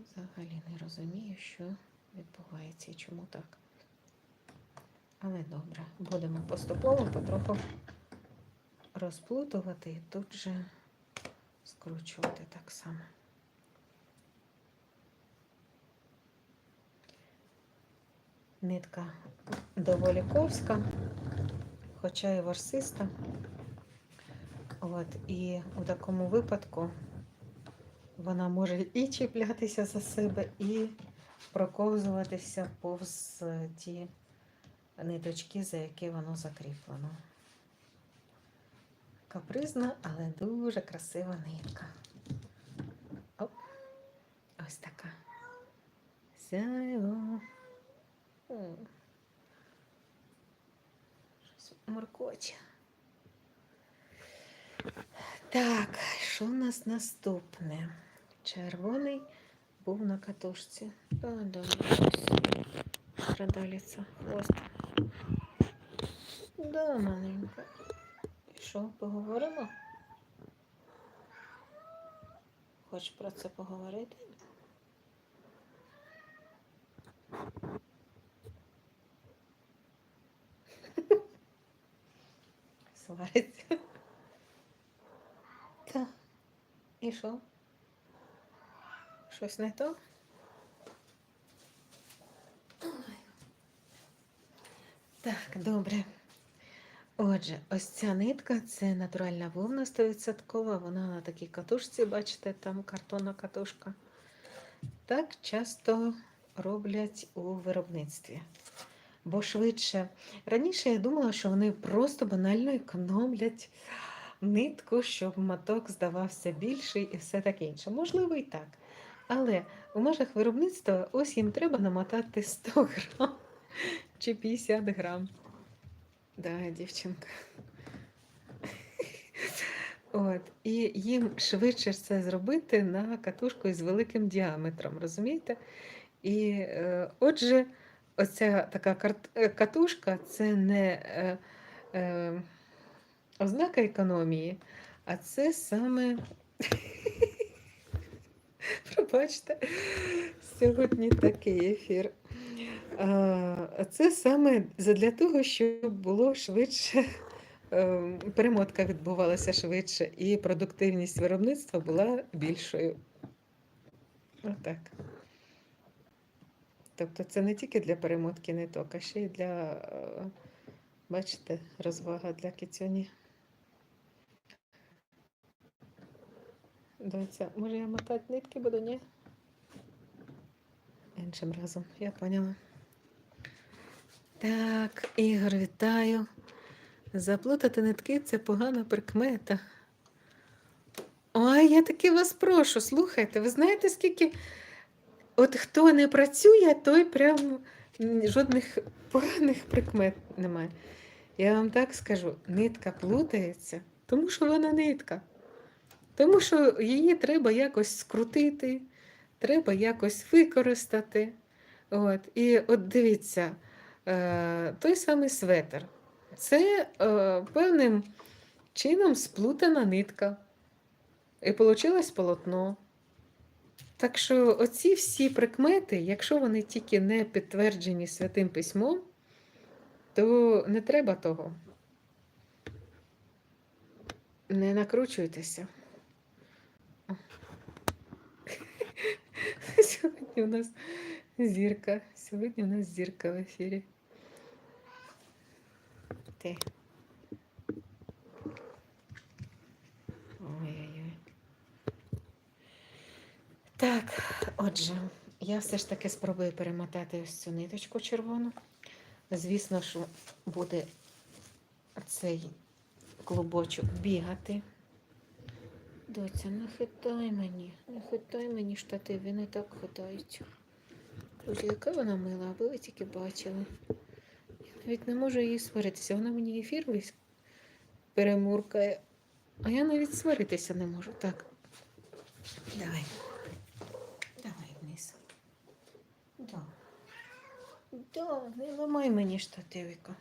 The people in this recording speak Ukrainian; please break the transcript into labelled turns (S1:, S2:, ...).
S1: Взагалі не розумію, що відбувається і чому так. Але добре, будемо поступово потроху розплутувати і тут же скручувати так само. Нитка доволі ковська, хоча і ворсиста. От, і у такому випадку вона може і чіплятися за себе, і проковзуватися повз ті ниточки, за які воно закріплено. Капризна, але дуже красива нитка. Оп. Ось така. Сяйво. Щось моркоче. Так, що у нас наступне? Червоний був на катушці. Да, да, ось страдалиця, хвост. Да, маленька. І Що, поговоримо? Хочеш про це поговорити? Свариться. Так. І що? Щось не то? Так, добре. Отже, ось ця нитка це натуральна вовна 100%. Вона на такій катушці, бачите, там картонна катушка. Так часто роблять у виробництві. Бо швидше. Раніше я думала, що вони просто банально економлять нитку, щоб моток здавався більший і все таке інше. Можливо, і так. Але у межах виробництва ось їм треба намотати 100 грам чи 50 грам. Да, дівчинка. От. І їм швидше це зробити на катушку із великим діаметром, розумієте? І е, отже, оця така е, катушка це не е, е, ознака економії, а це саме. Пробачте, сьогодні такий ефір. Це саме для того, щоб було швидше, ем, перемотка відбувалася швидше, і продуктивність виробництва була більшою. Отак. Тобто це не тільки для перемотки ниток, а ще й для, е, бачите, розвага для кицюні. Доця, може я мотати нитки буду, ні? Іншим разом, я поняла. Так, Ігор, вітаю. Заплутати нитки це погана прикмета. Ой, я таки вас прошу, слухайте, ви знаєте, скільки. От хто не працює, той прям жодних поганих прикмет немає. Я вам так скажу, нитка плутається, тому що вона нитка. Тому що її треба якось скрутити, треба якось використати. От. І от дивіться, е, той самий светр. Це е, певним чином сплутана нитка. І вийшло полотно. Так що оці всі прикмети, якщо вони тільки не підтверджені святим письмом, то не треба того. Не накручуйтеся. Сьогодні у нас зірка. Сьогодні у нас зірка в ефірі. Ти. Ой-ой-ой. Так, отже, я все ж таки спробую перемотати ось цю ниточку червону. Звісно, що буде цей клубочок бігати. Доця, не хитай мені, не хитай мені штатив, він так хитається. Друзі, яка вона мила, аби ви тільки бачили. Я навіть не можу її сваритися. Вона мені ефір весь перемуркає. А я навіть сваритися не можу. Так. Давай. Давай вниз. Да. Да, не ламай мені штативика.